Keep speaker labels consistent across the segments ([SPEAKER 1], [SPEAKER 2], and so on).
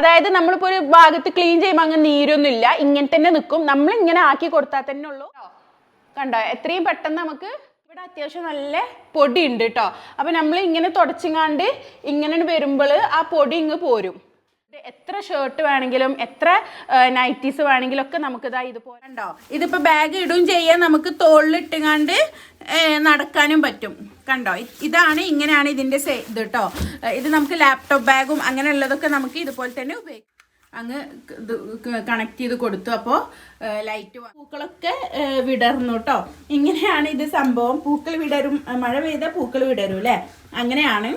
[SPEAKER 1] അതായത് നമ്മളിപ്പോ ഒരു ഭാഗത്ത് ക്ലീൻ ചെയ്യുമ്പോൾ അങ്ങ് നീരൊന്നും ഇല്ല ഇങ്ങനെ തന്നെ നിൽക്കും നമ്മൾ ഇങ്ങനെ ആക്കി കൊടുത്താൽ തന്നെ ഉള്ളൂ. കണ്ടോ? എത്രയും പെട്ടെന്ന് നമുക്ക് ഇവിടെ അത്യാവശ്യം നല്ല പൊടി ഉണ്ട് കേട്ടോ അപ്പൊ നമ്മൾ ഇങ്ങനെ തുടച്ചിങ്ങാണ്ട് ഇങ്ങനെ വരുമ്പോൾ ആ പൊടി ഇങ്ങ് പോരും. എത്ര ഷർട്ട് വേണമെങ്കിലും എത്ര നൈറ്റീസ് വേണമെങ്കിലും ഒക്കെ നമുക്ക് ഇതാ ഇതുപോലെ ഉണ്ടോ? ഇതിപ്പോ ബാഗ് ഇടും ചെയ്യാൻ നമുക്ക് തോളിലിട്ടുകാണ്ട് നടക്കാനും പറ്റും. കണ്ടോ? ഇതാണ് ഇങ്ങനെയാണ് ഇതിന്റെ ഇത് കേട്ടോ ഇത് നമുക്ക് ലാപ്ടോപ്പ് ബാഗും അങ്ങനെയുള്ളതൊക്കെ നമുക്ക് ഇതുപോലെ തന്നെ ഉപയോഗിക്കാം അങ്ങ് കണക്ട് ചെയ്ത് കൊടുത്തു. അപ്പോൾ ലൈറ്റ് പൂക്കളൊക്കെ വിടർന്നു കേട്ടോ ഇങ്ങനെയാണ് ഇത് സംഭവം. പൂക്കൾ വിടരും മഴ പെയ്ത പൂക്കൾ വിടരും അല്ലേ അങ്ങനെയാണ്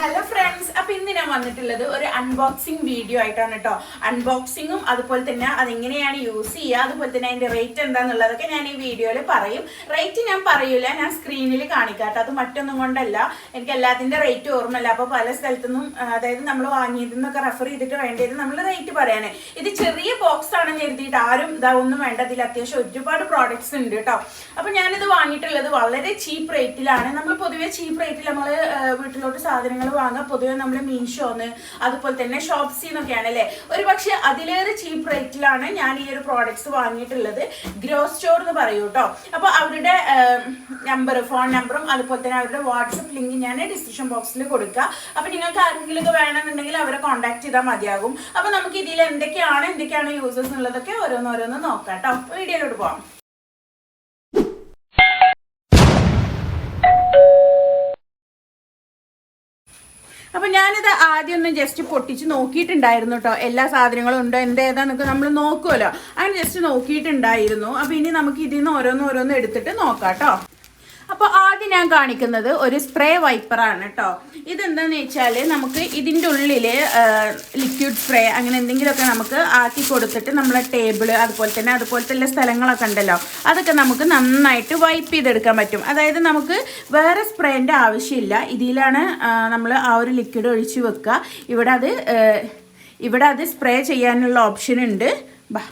[SPEAKER 1] ഹലോ ഫ്രണ്ട്സ് അപ്പൊ ഇന്ന് ഞാൻ വന്നിട്ടുള്ളത് ഒരു അൺബോക്സിംഗ് വീഡിയോ ആയിട്ടാണ് കേട്ടോ അൺബോക്സിങ്ങും അതുപോലെ തന്നെ അതെങ്ങനെയാണ് യൂസ് ചെയ്യുക അതുപോലെ തന്നെ അതിന്റെ റേറ്റ് എന്താന്നുള്ളതൊക്കെ ഞാൻ ഈ വീഡിയോയിൽ പറയും. റേറ്റ് ഞാൻ പറയൂല ഞാൻ സ്ക്രീനിൽ കാണിക്കാട്ടോ. അത് മറ്റൊന്നും കൊണ്ടല്ല. എനിക്ക് എല്ലാത്തിന്റെ റേറ്റ് ഓർമ്മല്ല അപ്പോൾ പല സ്ഥലത്തുനിന്നും അതായത് നമ്മൾ വാങ്ങിയതെന്നൊക്കെ റെഫർ ചെയ്തിട്ട് വേണ്ടത് നമ്മൾ റേറ്റ് പറയാനേ. ഇത് ചെറിയ ബോക്സ് ആണെന്ന് എഴുതിയിട്ട് ആരും ഇതാ ഒന്നും വേണ്ട ഇതിൽ അത്യാവശ്യം ഒരുപാട് പ്രോഡക്ട്സ് ഉണ്ട് കേട്ടോ അപ്പൊ ഞാനിത് വാങ്ങിയിട്ടുള്ളത് വളരെ ചീപ്പ് റേറ്റിലാണ് നമ്മൾ പൊതുവേ ചീപ്പ് റേറ്റിൽ നമ്മൾ വീട്ടിലോട്ട് സാധനങ്ങൾ വാങ്ങുക. പൊതുവേ നമ്മൾ മീഷോന്ന് അതുപോലെ തന്നെ ഷോപ്സിന്നൊക്കെയാണ് അല്ലേ ഒരു പക്ഷെ അതിലേറെ ചീപ്പ് റേറ്റിലാണ് ഞാൻ ഈ ഒരു പ്രോഡക്ട്സ് വാങ്ങിയിട്ടുള്ളത്. ഗ്രോസ് സ്റ്റോർ എന്ന് പറയൂ കേട്ടോ അപ്പൊ അവരുടെ നമ്പർ ഫോൺ നമ്പറും അതുപോലെ തന്നെ അവരുടെ വാട്സപ്പ് ലിങ്ക് ഞാൻ ഡിസ്ക്രിപ്ഷൻ ബോക്സിൽ കൊടുക്കുക അപ്പൊ നിങ്ങൾക്ക് ആരെങ്കിലും ഒക്കെ വേണമെന്നുണ്ടെങ്കിൽ അവരെ കോൺടാക്ട് ചെയ്താൽ മതിയാകും. അപ്പൊ നമുക്ക് ഇതിൽ എന്തൊക്കെയാണ് എന്തൊക്കെയാണ് യൂസസ് എന്നുള്ളതൊക്കെ ഓരോന്നോരോന്ന് നോക്കാം കേട്ടോ വീഡിയോയിലോട്ട് പോവാം. അപ്പൊ ഞാനിത് ആദ്യം ഒന്ന് ജസ്റ്റ് പൊട്ടിച്ച് നോക്കിയിട്ടുണ്ടായിരുന്നു കേട്ടോ എല്ലാ സാധനങ്ങളും ഉണ്ടോ? എന്തേതാന്നൊക്കെ നമ്മൾ നോക്കുമല്ലോ അങ്ങനെ ജസ്റ്റ് നോക്കിയിട്ടുണ്ടായിരുന്നു. അപ്പൊ ഇനി നമുക്ക് ഇതിൽ നിന്ന് ഓരോന്ന് എടുത്തിട്ട് നോക്കാം കേട്ടോ അപ്പോൾ ആദ്യം ഞാൻ കാണിക്കുന്നത് ഒരു സ്പ്രേ വൈപ്പറാണ് കേട്ടോ ഇതെന്താന്ന് വെച്ചാൽ നമുക്ക് ഇതിന്റെ ഉള്ളിൽ ലിക്വിഡ് സ്പ്രേ അങ്ങനെ എന്തെങ്കിലുമൊക്കെ നമുക്ക് ആക്കി കൊടുത്തിട്ട് നമ്മളെ ടേബിൾ അതുപോലെ തന്നെ അതുപോലത്തെ സ്ഥലങ്ങളൊക്കെ ഉണ്ടല്ലോ അതൊക്കെ നമുക്ക് നന്നായിട്ട് വൈപ്പ് ചെയ്തെടുക്കാൻ പറ്റും. അതായത് നമുക്ക് വേറെ സ്പ്രേന്റെ ആവശ്യമില്ല. ഇതിലാണ് നമ്മൾ ആ ഒരു ലിക്വിഡ് ഒഴിച്ച് വെക്കുക. ഇവിടെ അത് ഇവിടെ അത് സ്പ്രേ ചെയ്യാനുള്ള ഓപ്ഷൻ ഉണ്ട്. ബാ.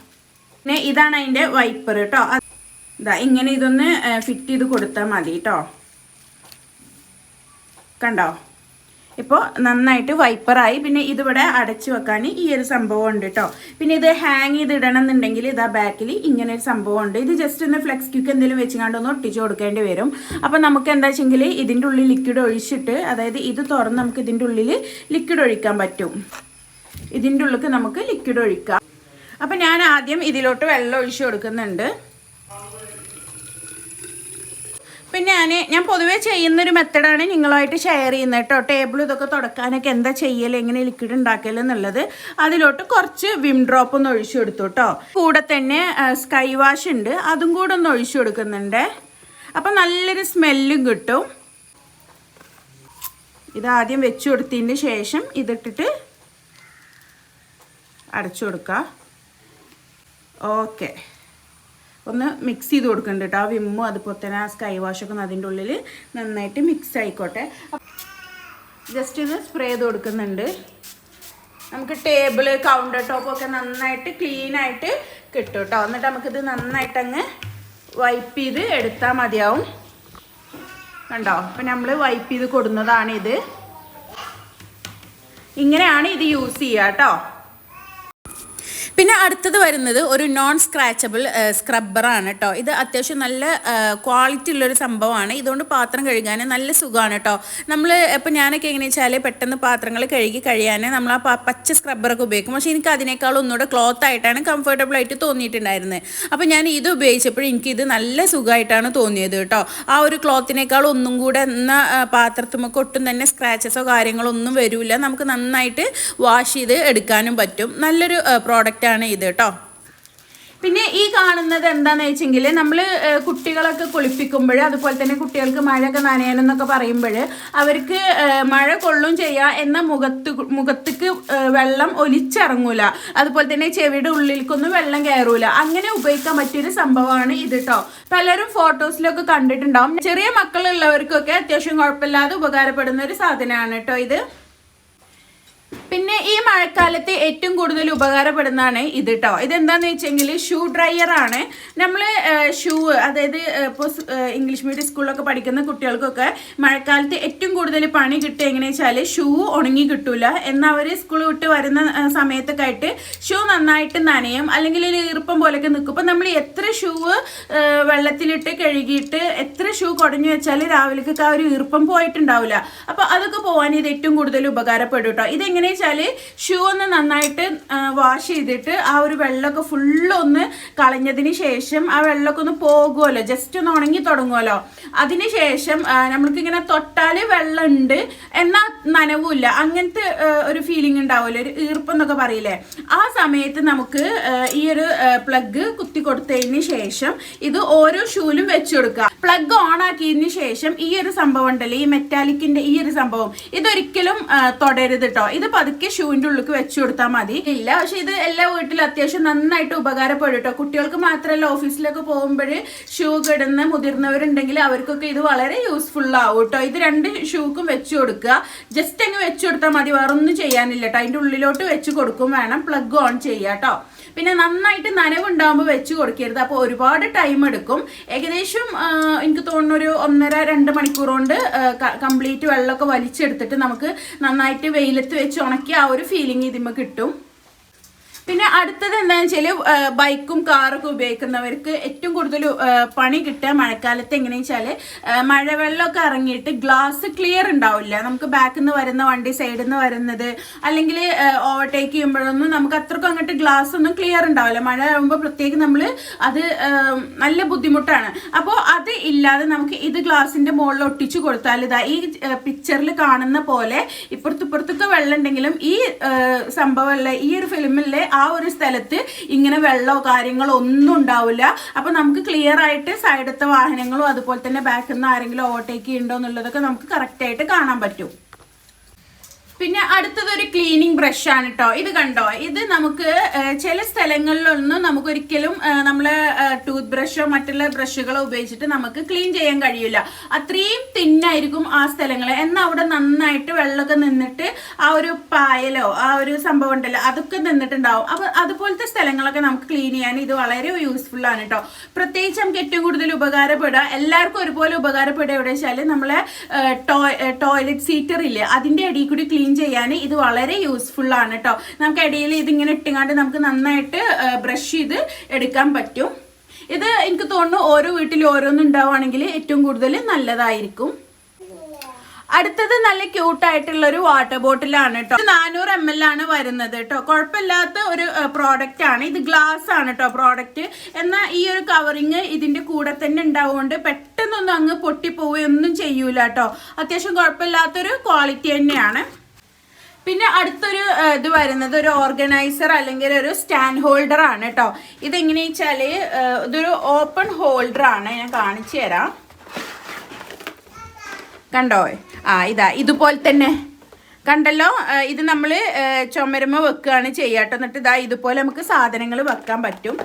[SPEAKER 1] പിന്നെ ഇതാണ് അതിന്റെ വൈപ്പർ കേട്ടോ ഇതാ ഇങ്ങനെ ഇതൊന്ന് ഫിറ്റ് ചെയ്ത് കൊടുത്താൽ മതി കേട്ടോ കണ്ടോ? ഇപ്പോൾ നന്നായിട്ട് വൈപ്പറായി പിന്നെ ഇതിവിടെ അടച്ചു വെക്കാൻ ഈ ഒരു സംഭവം ഉണ്ട് കേട്ടോ പിന്നെ ഇത് ഹാങ് ചെയ്ത് ഇടണം എന്നുണ്ടെങ്കിൽ ഇതാ ബാക്കിൽ ഇങ്ങനെ ഒരു സംഭവം ഉണ്ട്. ഇത് ജസ്റ്റ് ഒന്ന് ഫ്ലെക്സ് ക്യൂക്ക് എന്തെങ്കിലും വെച്ചുകൊണ്ട് ഒന്ന് ഒട്ടിച്ച് കൊടുക്കേണ്ടി വരും. അപ്പോൾ നമുക്ക് എന്താ വെച്ചെങ്കിൽ ഇതിന്റെ ഉള്ളിൽ ലിക്വിഡ് ഒഴിച്ചിട്ട് അതായത് ഇത് തുറന്ന് നമുക്ക് ഇതിന്റെ ഉള്ളിൽ ലിക്വിഡ് ഒഴിക്കാൻ പറ്റും. ഇതിന്റെ ഉള്ളിൽ നമുക്ക് ലിക്വിഡ് ഒഴിക്കാം. അപ്പം ഞാൻ ആദ്യം ഇതിലോട്ട് വെള്ളം ഒഴിച്ചു കൊടുക്കുന്നുണ്ട്. പിന്നെ ഞാൻ ഞാൻ പൊതുവേ ചെയ്യുന്നൊരു മെത്തഡാണ് നിങ്ങളുമായിട്ട് ഷെയർ ചെയ്യുന്നത് കേട്ടോ ടേബിൾ ഇതൊക്കെ തുടക്കാനൊക്കെ എന്താ ചെയ്യൽ എങ്ങനെ ലിക്വിഡ് ഉണ്ടാക്കൽ എന്നുള്ളത്. അതിലോട്ട് കുറച്ച് വിം ഡ്രോപ്പ് ഒന്ന് ഒഴിച്ചു കൊടുത്തു കേട്ടോ കൂടെ തന്നെ സ്കൈ വാഷ് ഉണ്ട് അതും കൂടെ ഒന്ന് ഒഴിച്ചു കൊടുക്കുന്നുണ്ട്. അപ്പം നല്ലൊരു സ്മെല്ലും കിട്ടും. ഇതാദ്യം വെച്ച് കൊടുത്തതിന് ശേഷം ഇതിട്ടിട്ട് അടച്ചു കൊടുക്കുക ഓക്കെ ഒന്ന് മിക്സ് ചെയ്ത് കൊടുക്കുന്നുണ്ട് കേട്ടോ ആ വിമ്മും അതുപോലെ തന്നെ ആ സ്കൈ വാഷൊക്കെ അതിന്റെ ഉള്ളിൽ നന്നായിട്ട് മിക്സ് ആയിക്കോട്ടെ. ജസ്റ്റ് ഇത് സ്പ്രേ ചെയ്ത് കൊടുക്കുന്നുണ്ട്. നമുക്ക് ടേബിൾ കൗണ്ടർ ടോപ്പൊക്കെ നന്നായിട്ട് ക്ലീനായിട്ട് കിട്ടും കേട്ടോ എന്നിട്ട് നമുക്കിത് നന്നായിട്ട് അങ്ങ് വൈപ്പ് ചെയ്ത് എടുത്താൽ മതിയാവും. കണ്ടോ? അപ്പം നമ്മൾ വൈപ്പ് ചെയ്ത് കൊടുക്കുന്നതാണിത് ഇങ്ങനെയാണ് ഇത് യൂസ് ചെയ്യുക കേട്ടോ പിന്നെ അടുത്തത് വരുന്നത് ഒരു നോൺ സ്ക്രാച്ചബിൾ സ്ക്രബ്ബറാണ് കേട്ടോ ഇത് അത്യാവശ്യം നല്ല ക്വാളിറ്റി ഉള്ളൊരു സംഭവമാണ്. ഇതുകൊണ്ട് പാത്രം കഴുകാൻ നല്ല സുഖമാണ് കേട്ടോ നമ്മൾ ഇപ്പം ഞാനൊക്കെ എങ്ങനെയാ വെച്ചാൽ പെട്ടെന്ന് പാത്രങ്ങൾ കഴുകി കഴിയാൻ നമ്മൾ ആ പച്ച സ്ക്രബ്ബറൊക്കെ ഉപയോഗിക്കും. പക്ഷേ എനിക്ക് അതിനേക്കാൾ ഒന്നുകൂടെ ക്ലോത്ത് ആയിട്ടാണ് കംഫർട്ടബിൾ ആയിട്ട് തോന്നിയിട്ടുണ്ടായിരുന്നത് അപ്പോൾ ഞാൻ ഇത് ഉപയോഗിച്ചപ്പോൾ എനിക്കിത് നല്ല സുഖമായിട്ടാണ് തോന്നിയത് കേട്ടോ ആ ഒരു ക്ലോത്തിനേക്കാൾ ഒന്നും കൂടെ എന്ന പാത്രത്തുമൊക്കെ ഒട്ടും തന്നെ സ്ക്രാച്ചസോ കാര്യങ്ങളോ ഒന്നും വരില്ല. നമുക്ക് നന്നായിട്ട് വാഷ് ചെയ്ത് എടുക്കാനും പറ്റും. നല്ലൊരു പ്രോഡക്റ്റാണ് ഇത് കേട്ടോ. പിന്നെ ഈ കാണുന്നത് എന്താന്ന് വെച്ചെങ്കിൽ നമ്മൾ കുട്ടികളൊക്കെ കുളിപ്പിക്കുമ്പോൾ അതുപോലെ തന്നെ കുട്ടികൾക്ക് മഴയൊക്കെ നനയാനെന്നൊക്കെ പറയുമ്പോൾ അവർക്ക് മഴ കൊള്ളും ചെയ്യാം എന്ന മുഖത്ത് മുഖത്തേക്ക് വെള്ളം ഒലിച്ചിറങ്ങൂല. അതുപോലെ തന്നെ ചെവിയുടെ ഉള്ളിലേക്കൊന്നും വെള്ളം കയറൂല. അങ്ങനെ ഉപയോഗിക്കാൻ പറ്റിയൊരു സംഭവമാണ് ഇത് കേട്ടോ. പലരും ഫോട്ടോസിലൊക്കെ കണ്ടിട്ടുണ്ടാവും. ചെറിയ മക്കളുള്ളവർക്കൊക്കെ അത്യാവശ്യം കുഴപ്പമില്ലാതെ ഉപകാരപ്പെടുന്ന ഒരു സാധനമാണ് കേട്ടോ ഇത്. പിന്നെ ഈ മഴക്കാലത്ത് ഏറ്റവും കൂടുതൽ ഉപകാരപ്പെടുന്നതാണ് ഇത് കേട്ടോ ഇതെന്താന്ന് വെച്ചെങ്കിൽ ഷൂ ഡ്രയർ ആണ്. നമ്മൾ ഷൂ അതായത് ഇപ്പോൾ ഇംഗ്ലീഷ് മീഡിയം സ്കൂളിലൊക്കെ പഠിക്കുന്ന കുട്ടികൾക്കൊക്കെ മഴക്കാലത്ത് ഏറ്റവും കൂടുതൽ പണി കിട്ടുക എങ്ങനെയാ വെച്ചാൽ ഷൂ ഉണങ്ങി കിട്ടൂല. എന്നാൽ അവർ സ്കൂൾ വിട്ട് വരുന്ന സമയത്തൊക്കെ ആയിട്ട് ഷൂ നന്നായിട്ട് നനയും. അല്ലെങ്കിൽ ഒരു ഈർപ്പം പോലെയൊക്കെ നിൽക്കും ഇപ്പം നമ്മൾ എത്ര ഷൂ വെള്ളത്തിലിട്ട് കഴുകിയിട്ട് എത്ര ഷൂ കുടഞ്ഞു വെച്ചാൽ രാവിലേക്കൊക്കെ ആ ഒരു ഈർപ്പം പോയിട്ടുണ്ടാവില്ല അപ്പോൾ അതൊക്കെ പോകാൻ ഇത് ഏറ്റവും കൂടുതൽ ഉപകാരപ്പെടും കേട്ടോ ഇതെങ്ങനെയാ വെച്ചാൽ ഷൂ ഒന്ന് നന്നായിട്ട് വാഷ് ചെയ്തിട്ട് ആ ഒരു വെള്ളമൊക്കെ ഫുള്ള് ഒന്ന് കളഞ്ഞതിന് ശേഷം ആ വെള്ളമൊക്കെ ഒന്ന് പോകുമല്ലോ ജസ്റ്റ് ഒന്ന് ഉണങ്ങി തുടങ്ങുമല്ലോ അതിന് ശേഷം നമ്മൾക്കിങ്ങനെ തൊട്ടാൽ വെള്ളം ഉണ്ട് എന്നാൽ നനവുമില്ല അങ്ങനത്തെ ഒരു ഫീലിംഗ് ഉണ്ടാവുമല്ലോ. ഒരു ഈർപ്പം എന്നൊക്കെ പറയില്ലേ. ആ സമയത്ത് നമുക്ക് ഈ ഒരു പ്ലഗ് കുത്തി കൊടുത്തതിന് ശേഷം ഇത് ഓരോ ഷൂലും വെച്ചു കൊടുക്കുക. പ്ലഗ് ഓൺ ആക്കിയതിന് ശേഷം ഈ ഒരു സംഭവം ഉണ്ടല്ലോ ഈ മെറ്റാലിക്കിന്റെ ഈ ഒരു സംഭവം. ഇതൊരിക്കലും തുടരുത് കേട്ടോ ഇത് പതുക്കെ ഷൂവിന്റെ ഉള്ളിൽ വെച്ചു കൊടുത്താൽ മതി. ഇല്ല പക്ഷെ ഇത് എല്ലാ വീട്ടിലും അത്യാവശ്യം നന്നായിട്ട് ഉപകാരപ്പെടും കേട്ടോ കുട്ടികൾക്ക് മാത്രമല്ല ഓഫീസിലൊക്കെ പോകുമ്പോൾ ഷൂ കിടന്ന് മുതിർന്നവരുണ്ടെങ്കിൽ അവർക്കൊക്കെ ഇത് വളരെ യൂസ്ഫുൾ ആവും കേട്ടോ ഇത് രണ്ട് ഷൂക്കും വെച്ചു കൊടുക്കുക. ജസ്റ്റ് അങ്ങ് വെച്ചു കൊടുത്താൽ മതി വേറൊന്നും ചെയ്യാനില്ല കേട്ടോ അതിന്റെ ഉള്ളിലോട്ട് വെച്ച് കൊടുക്കും വേണം പ്ലഗ് ഓൺ ചെയ്യാം കേട്ടോ പിന്നെ നന്നായിട്ട് നനവുണ്ടാകുമ്പോൾ വെച്ച് കൊടുക്കരുത്. അപ്പോൾ ഒരുപാട് ടൈം എടുക്കും. ഏകദേശം എനിക്ക് തോന്നുന്ന ഒരു ഒന്നര രണ്ട് മണിക്കൂർ കൊണ്ട് കംപ്ലീറ്റ് വെള്ളമൊക്കെ വലിച്ചെടുത്തിട്ട് നമുക്ക് നന്നായിട്ട് വെയിലത്ത് വെച്ച് ഉണക്കി ആ ഒരു ഫീലിംഗ് ഇതിമ്മ കിട്ടും. പിന്നെ അടുത്തത് എന്താണെന്ന് വെച്ചാൽ ബൈക്കും കാറൊക്കെ ഉപയോഗിക്കുന്നവർക്ക് ഏറ്റവും കൂടുതൽ പണി കിട്ടുക മഴക്കാലത്ത് എങ്ങനെയാ വെച്ചാൽ മഴവെള്ളമൊക്കെ ഇറങ്ങിയിട്ട് ഗ്ലാസ് ക്ലിയർ ഉണ്ടാവില്ല. നമുക്ക് ബാക്കിൽ നിന്ന് വരുന്ന വണ്ടി സൈഡിൽ നിന്ന് വരുന്നത് അല്ലെങ്കിൽ ഓവർടേക്ക് ചെയ്യുമ്പോഴൊന്നും നമുക്ക് അത്രക്കും അങ്ങോട്ട് ഗ്ലാസ് ഒന്നും ക്ലിയർ ഉണ്ടാവില്ല. മഴ ആകുമ്പോൾ പ്രത്യേകം നമ്മൾ അത് നല്ല ബുദ്ധിമുട്ടാണ്. അപ്പോൾ അത് ഇല്ലാതെ നമുക്ക് ഇത് ഗ്ലാസിന്റെ മുകളിൽ ഒട്ടിച്ചു കൊടുത്താൽ ഇതാ ഈ പിക്ചറിൽ കാണുന്ന പോലെ ഇപ്പുറത്ത് ഇപ്പുറത്തൊക്കെ വെള്ളം ഉണ്ടെങ്കിലും ഈ സംഭവമല്ല ഈ ഒരു ഫിലിമിലെ ആ ഒരു സ്ഥലത്ത് ഇങ്ങനെ വെള്ളമോ കാര്യങ്ങളോ ഒന്നും ഉണ്ടാവില്ല. അപ്പൊ നമുക്ക് ക്ലിയർ ആയിട്ട് സൈഡത്തെ വാഹനങ്ങളും അതുപോലെ തന്നെ ബാക്കിൽ നിന്ന് ആരെങ്കിലും ഓവർടേക്ക് ചെയ്യണ്ടോ എന്നുള്ളതൊക്കെ നമുക്ക് കറക്റ്റ് ആയിട്ട് കാണാൻ പറ്റും. പിന്നെ അടുത്തതൊരു ക്ലീനിങ് ആണ് കേട്ടോ ഇത് കണ്ടോ? ഇത് നമുക്ക് ചില സ്ഥലങ്ങളിലൊന്നും നമുക്ക് ഒരിക്കലും നമ്മളെ ടൂത്ത് ബ്രഷോ മറ്റുള്ള ബ്രഷുകളോ ഉപയോഗിച്ചിട്ട് നമുക്ക് ക്ലീൻ ചെയ്യാൻ കഴിയില്ല അത്രയും തിന്നായിരിക്കും ആ സ്ഥലങ്ങൾ എന്നാൽ അവിടെ നന്നായിട്ട് വെള്ളമൊക്കെ നിന്നിട്ട് ആ ഒരു പായലോ ആ ഒരു സംഭവം ഉണ്ടല്ലോ അതൊക്കെ നിന്നിട്ടുണ്ടാവും. അപ്പൊ അതുപോലത്തെ സ്ഥലങ്ങളൊക്കെ നമുക്ക് ക്ലീൻ ചെയ്യാൻ ഇത് വളരെ യൂസ്ഫുൾ ആണ് കേട്ടോ പ്രത്യേകിച്ച് നമുക്ക് ഏറ്റവും കൂടുതൽ ഉപകാരപ്പെടുക എല്ലാവർക്കും ഒരുപോലെ ഉപകാരപ്പെടുക എവിടെ വെച്ചാൽ നമ്മളെ ടോയ്ലറ്റ് സീറ്റർ ഇല്ലേ അതിന്റെ അടിയിൽ കൂടി ക്ലീൻ ചെയ്യാൻ ഇത് വളരെ യൂസ്ഫുൾ ആണ് കേട്ടോ നമുക്ക് ഇടയിൽ ഇതിങ്ങനെ ഇട്ടുകൊണ്ട് നമുക്ക് നന്നായിട്ട് ബ്രഷ് ചെയ്ത് എടുക്കാൻ പറ്റും. ഇത് എനിക്ക് തോന്നുന്നു ഓരോ വീട്ടിലും ഓരോന്നും ഉണ്ടാവുകയാണെങ്കിൽ ഏറ്റവും കൂടുതൽ നല്ലതായിരിക്കും. അടുത്തത് നല്ല ക്യൂട്ടായിട്ടുള്ള ഒരു വാട്ടർ ബോട്ടിലാണ് കേട്ടോ നാനൂറ് എം എൽ ആണ് വരുന്നത് കേട്ടോ കുഴപ്പമില്ലാത്ത ഒരു പ്രോഡക്റ്റ് ആണ്. ഇത് ഗ്ലാസ് ആണ് കേട്ടോ പ്രോഡക്റ്റ് എന്നാൽ ഈ ഒരു കവറിങ് ഇതിന്റെ കൂടെ തന്നെ ഉണ്ടാവുകൊണ്ട് പെട്ടെന്നൊന്നും അങ്ങ് പൊട്ടിപ്പോവുകയൊന്നും ചെയ്യൂല കേട്ടോ അത്യാവശ്യം കുഴപ്പമില്ലാത്തൊരു ക്വാളിറ്റി തന്നെയാണ്. പിന്നെ അടുത്തൊരു ഇത് വരുന്നത് ഒരു ഓർഗനൈസർ അല്ലെങ്കിൽ ഒരു സ്റ്റാൻഡ് ഹോൾഡർ ആണ് കേട്ടോ. ഇതെങ്ങനെ വെച്ചാൽ ആ, ഇതൊരു ഓപ്പൺ ഹോൾഡർ ആണ്. ഞാൻ കാണിച്ചു തരാം. കണ്ടോ? ആ ഇതാ ഇതുപോലെ തന്നെ. കണ്ടല്ലോ? ഇത് നമ്മൾ ചുമരുമ വെക്കുകയാണ് ചെയ്യാട്ടോ എന്നിട്ട് ഇതാ ഇതുപോലെ നമുക്ക് സാധനങ്ങൾ വെക്കാൻ പറ്റും.